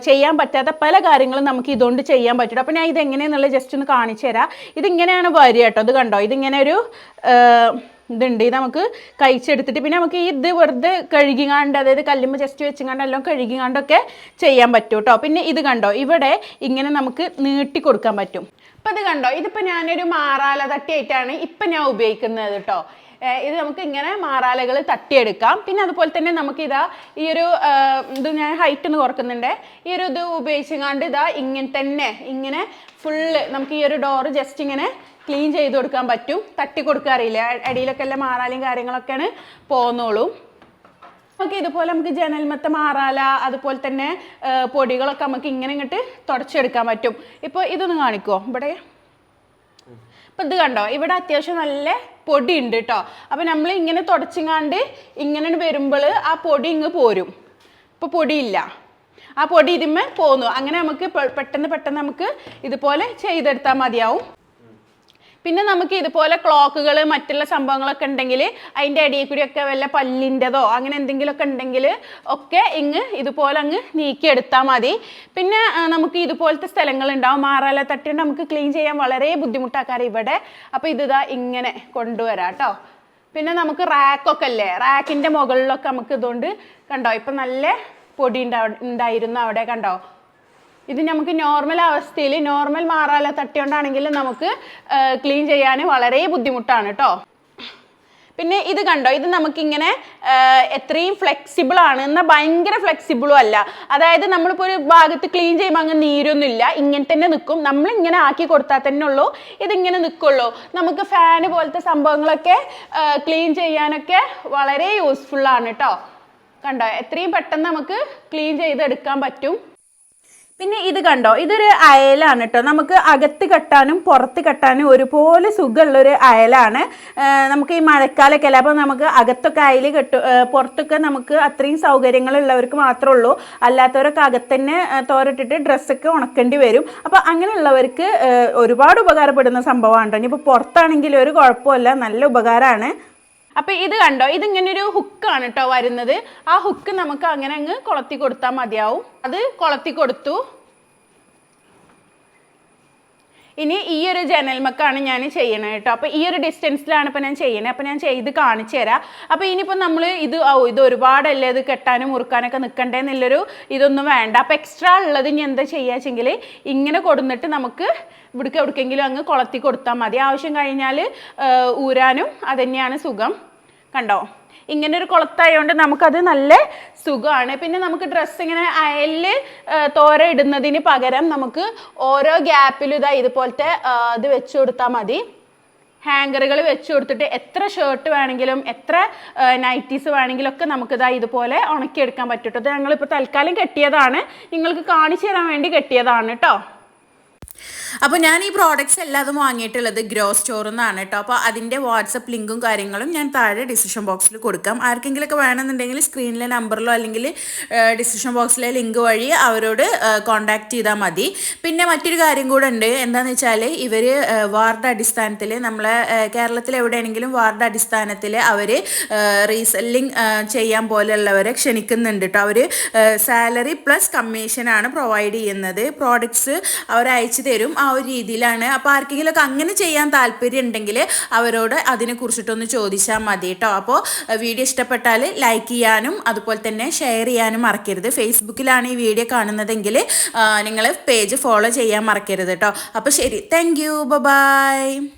[SPEAKER 1] ചെയ്യാൻ പറ്റാത്ത പല കാര്യങ്ങളും നമുക്ക് ഇതുകൊണ്ട് ചെയ്യാൻ പറ്റും. അപ്പോൾ ഞാൻ ഇത് എങ്ങനെയാണെന്നുള്ളത് ജസ്റ്റ് ഒന്ന് കാണിച്ചു തരാം. ഇതിങ്ങനെയാണ് വരിക കേട്ടോ. ഇത് കണ്ടോ? ഇതിങ്ങനെ ഒരു ഇതുണ്ട്. ഇത് നമുക്ക് കഴിച്ചെടുത്തിട്ട് പിന്നെ നമുക്ക് ഈ ഇത് വെറുതെ കഴുകിങ്ങാണ്ട് അതായത് കല്ലുമ്പ് ജസ്റ്റ് വെച്ചുങ്ങാണ്ട് എല്ലാം കഴുകിങ്ങാണ്ടൊക്കെ ചെയ്യാൻ പറ്റും കേട്ടോ പിന്നെ ഇത് കണ്ടോ? ഇവിടെ ഇങ്ങനെ നമുക്ക് നീട്ടി കൊടുക്കാൻ പറ്റും. അപ്പം ഇത് കണ്ടോ? ഇതിപ്പോൾ ഞാനൊരു മാറാല തട്ടിയായിട്ടാണ് ഇപ്പം ഞാൻ ഉപയോഗിക്കുന്നത് കേട്ടോ ഇത് നമുക്ക് ഇങ്ങനെ മാറാലകൾ തട്ടിയെടുക്കാം. പിന്നെ അതുപോലെ തന്നെ നമുക്ക് ഇതാ ഈ ഒരു ഇത് ഞാൻ ഹൈറ്റ് ഒന്ന് കുറക്കുന്നുണ്ട്. ഈ ഒരു ഇത് ഉപയോഗിച്ചങ്ങാണ്ട് ഇതാ ഇങ്ങനെ തന്നെ ഇങ്ങനെ ഫുള്ള് നമുക്ക് ഈ ഒരു ഡോറ് ജസ്റ്റ് ഇങ്ങനെ ക്ലീൻ ചെയ്ത് കൊടുക്കാൻ പറ്റും. തട്ടി അറിയില്ല. അടിയിലൊക്കെ എല്ലാം മാറാലും കാര്യങ്ങളൊക്കെയാണ് പോന്നോളൂ. ഓക്കെ ഇതുപോലെ നമുക്ക് ജനൽമത്ത മാറാല അതുപോലെ തന്നെ പൊടികളൊക്കെ നമുക്ക് ഇങ്ങനെ ഇങ്ങോട്ട് തുടച്ചെടുക്കാൻ പറ്റും. ഇപ്പോൾ ഇതൊന്ന് കാണിക്കുമോ ഇവിടെ. അപ്പം ഇത് കണ്ടോ? ഇവിടെ അത്യാവശ്യം നല്ല പൊടി ഉണ്ട് കേട്ടോ അപ്പം നമ്മൾ ഇങ്ങനെ തുടച്ചിങ്ങാണ്ട് ഇങ്ങനെ വരുമ്പോൾ ആ പൊടി ഇങ്ങ് പോരും. ഇപ്പോൾ പൊടിയില്ല. ആ പൊടി ഇതിമ്മേ പോന്നു. അങ്ങനെ നമുക്ക് പെട്ടെന്ന് പെട്ടെന്ന് നമുക്ക് ഇതുപോലെ ചെയ്തെടുത്താൽ മതിയാവും. പിന്നെ നമുക്ക് ഇതുപോലെ ക്ലോക്കുകൾ മറ്റുള്ള സംഭവങ്ങളൊക്കെ ഉണ്ടെങ്കിൽ അതിന്റെ അടിയിൽ കൂടിയൊക്കെ വല്ല പല്ലിന്റെതോ അങ്ങനെ എന്തെങ്കിലുമൊക്കെ ഉണ്ടെങ്കിൽ ഒക്കെ ഇങ്ങ് ഇതുപോലെ അങ്ങ് നീക്കിയെടുത്താൽ മതി. പിന്നെ നമുക്ക് ഇതുപോലത്തെ സ്ഥലങ്ങളുണ്ടാവും മാറാല തട്ടി നമുക്ക് ക്ലീൻ ചെയ്യാൻ വളരെ ബുദ്ധിമുട്ടാക്കാറ് ഇവിടെ. അപ്പോൾ ഇതാ ഇങ്ങനെ കൊണ്ടുവരാം കേട്ടോ. പിന്നെ നമുക്ക് റാക്കൊക്കെ അല്ലേ? റാക്കിന്റെ മുകളിലൊക്കെ നമുക്ക് ഇതുകൊണ്ട് കണ്ടോ? ഇപ്പം നല്ല പൊടി ഉണ്ടാ ഉണ്ടായിരുന്നു അവിടെ കണ്ടോ?
[SPEAKER 2] ഇത് നമുക്ക് നോർമൽ അവസ്ഥയിൽ നോർമൽ മാറാല തട്ടിയോണ്ടാണെങ്കിൽ നമുക്ക് ക്ലീൻ ചെയ്യാൻ വളരെ ബുദ്ധിമുട്ടാണ് കേട്ടോ പിന്നെ ഇത് കണ്ടോ? ഇത് നമുക്കിങ്ങനെ എത്രയും ഫ്ലെക്സിബിൾ ആണ്. എന്നാൽ ഭയങ്കര ഫ്ലെക്സിബിളും അല്ല. അതായത് നമ്മളിപ്പോൾ ഒരു ഭാഗത്ത് ക്ലീൻ ചെയ്യുമ്പോൾ അങ്ങ് നീരൊന്നും ഇല്ല ഇങ്ങനെ തന്നെ നിൽക്കും നമ്മൾ ഇങ്ങനെ ആക്കി കൊടുത്താൽ തന്നെ ഉള്ളൂ. ഇതിങ്ങനെ നിൽക്കുള്ളൂ നമുക്ക് ഫാന് പോലത്തെ സംഭവങ്ങളൊക്കെ ക്ലീൻ ചെയ്യാനൊക്കെ വളരെ യൂസ്ഫുള്ളാണ് കേട്ടോ കണ്ടോ? എത്രയും പെട്ടെന്ന് നമുക്ക് ക്ലീൻ ചെയ്തെടുക്കാൻ പറ്റും. പിന്നെ ഇത് കണ്ടോ? ഇതൊരു അയലാണ് കേട്ടോ നമുക്ക് അകത്ത് കെട്ടാനും പുറത്ത് കെട്ടാനും ഒരുപോലെ സുഖമുള്ളൊരു അയലാണ്. നമുക്ക് ഈ മഴക്കാലമൊക്കെ അല്ലേ? അപ്പോൾ നമുക്ക് അകത്തൊക്കെ അയൽ കെട്ടു പുറത്തൊക്കെ നമുക്ക് അത്രയും സൗകര്യങ്ങളുള്ളവർക്ക് മാത്രമേ ഉള്ളൂ. അല്ലാത്തവരൊക്കെ അകത്ത് തന്നെ തോരട്ടിട്ട് ഡ്രസ്സൊക്കെ ഉണക്കേണ്ടി വരും. അപ്പോൾ അങ്ങനെയുള്ളവർക്ക് ഒരുപാട് ഉപകാരപ്പെടുന്ന സംഭവമാണ് കേട്ടോ ഇനിയിപ്പോൾ പുറത്താണെങ്കിലും ഒരു കുഴപ്പമില്ല നല്ല ഉപകാരമാണ്. അപ്പൊ ഇത് കണ്ടോ? ഇതിങ്ങനെ ഒരു ഹുക്ക് ആണ് കേട്ടോ വരുന്നത്. ആ ഹുക്ക് നമുക്ക് അങ്ങനെ അങ്ങ് കൊളത്തി കൊടുത്താൽ മതിയാവും. അത് കൊളത്തി കൊടുത്തു. ഇനി ഈ ഒരു ജനൽമക്കാണ് ഞാൻ ചെയ്യണത് കേട്ടോ. അപ്പോൾ ഈ ഒരു ഡിസ്റ്റൻസിലാണ് ഇപ്പോൾ ഞാൻ ചെയ്യണത് അപ്പോൾ ഞാൻ ചെയ്ത് കാണിച്ചു തരാം. അപ്പോൾ ഇനിയിപ്പോൾ നമ്മൾ ഇത് ഓ ഇത് ഒരുപാടല്ലേ ഇത് കെട്ടാനും മുറുക്കാനൊക്കെ നിൽക്കണ്ടേ എന്നുള്ളൊരു ഇതൊന്നും വേണ്ട. അപ്പോൾ എക്സ്ട്രാ ഉള്ളത് ഇനി എന്താ ചെയ്യുക വെച്ചെങ്കിൽ ഇങ്ങനെ കൊടുന്നിട്ട് നമുക്ക് ഇവിടേക്ക് എവിടേക്കെങ്കിലും അങ്ങ് കൊളത്തി കൊടുത്താൽ മതി. ആവശ്യം കഴിഞ്ഞാൽ ഊരാനും അതന്നെയാണ് സുഖം. കണ്ടോ? ഇങ്ങനെ ഒരു കുളത്തായതുകൊണ്ട് നമുക്കത് നല്ല സുഖമാണ് പിന്നെ നമുക്ക് ഡ്രസ്സ് ഇങ്ങനെ അയൽ തോര ഇടുന്നതിന് പകരം നമുക്ക് ഓരോ ഗ്യാപ്പിലും ഇതാ ഇതുപോലത്തെ ഇത് വെച്ച് കൊടുത്താൽ മതി. ഹാങ്കറുകൾ വെച്ച് കൊടുത്തിട്ട് എത്ര ഷർട്ട് വേണമെങ്കിലും എത്ര നൈറ്റീസ് വേണമെങ്കിലും ഒക്കെ നമുക്കിതാ ഇതുപോലെ ഉണക്കിയെടുക്കാൻ പറ്റും കേട്ടോ ഞങ്ങളിപ്പോൾ തൽക്കാലം കെട്ടിയതാണ്. നിങ്ങൾക്ക് കാണിച്ചു തരാൻ വേണ്ടി കെട്ടിയതാണ് കേട്ടോ
[SPEAKER 1] അപ്പോൾ ഞാൻ ഈ പ്രോഡക്റ്റ്സ് എല്ലാതും വാങ്ങിയിട്ടുള്ളത് ഗ്രോ സ്റ്റോറിൽ നിന്നാണ് കേട്ടോ അപ്പോൾ അതിന്റെ വാട്സപ്പ് ലിങ്കും കാര്യങ്ങളും ഞാൻ താഴെ ഡിസ്ക്രിപ്ഷൻ ബോക്സിൽ കൊടുക്കാം. ആർക്കെങ്കിലുമൊക്കെ വേണമെന്നുണ്ടെങ്കിൽ സ്ക്രീനിലെ നമ്പറിലോ അല്ലെങ്കിൽ ഡിസ്ക്രിപ്ഷൻ ബോക്സിലെ ലിങ്ക് വഴി അവരോട് കോൺടാക്ട് ചെയ്താൽ മതി. പിന്നെ മറ്റൊരു കാര്യം കൂടെ ഉണ്ട്. എന്താണെന്ന് വെച്ചാൽ ഇവർ വാർഡ് അടിസ്ഥാനത്തിൽ നമ്മളെ കേരളത്തിൽ എവിടെയാണെങ്കിലും വാർഡ് അടിസ്ഥാനത്തിൽ അവർ റീസെല്ലിംഗ് ചെയ്യാൻ പോലെയുള്ളവരെ ക്ഷണിക്കുന്നുണ്ട് കേട്ടോ അവർ സാലറി പ്ലസ് കമ്മീഷനാണ് പ്രൊവൈഡ് ചെയ്യുന്നത്. പ്രോഡക്ട്സ് അവർ അയച്ചു തരും. ആ ഒരു രീതിയിലാണ്. അപ്പോൾ ആർക്കെങ്കിലുമൊക്കെ അങ്ങനെ ചെയ്യാൻ താല്പര്യം ഉണ്ടെങ്കിൽ അവരോട് അതിനെ കുറിച്ചിട്ടൊന്ന് ചോദിച്ചാൽ മതി കേട്ടോ അപ്പോൾ വീഡിയോ ഇഷ്ടപ്പെട്ടാൽ ലൈക്ക് ചെയ്യാനും അതുപോലെ തന്നെ ഷെയർ ചെയ്യാനും മറക്കരുത്. ഫേസ്ബുക്കിലാണ് ഈ വീഡിയോ കാണുന്നതെങ്കിൽ നിങ്ങൾ പേജ് ഫോളോ ചെയ്യാൻ മറക്കരുത് കേട്ടോ അപ്പോൾ ശരി. Thank you. ബൈ.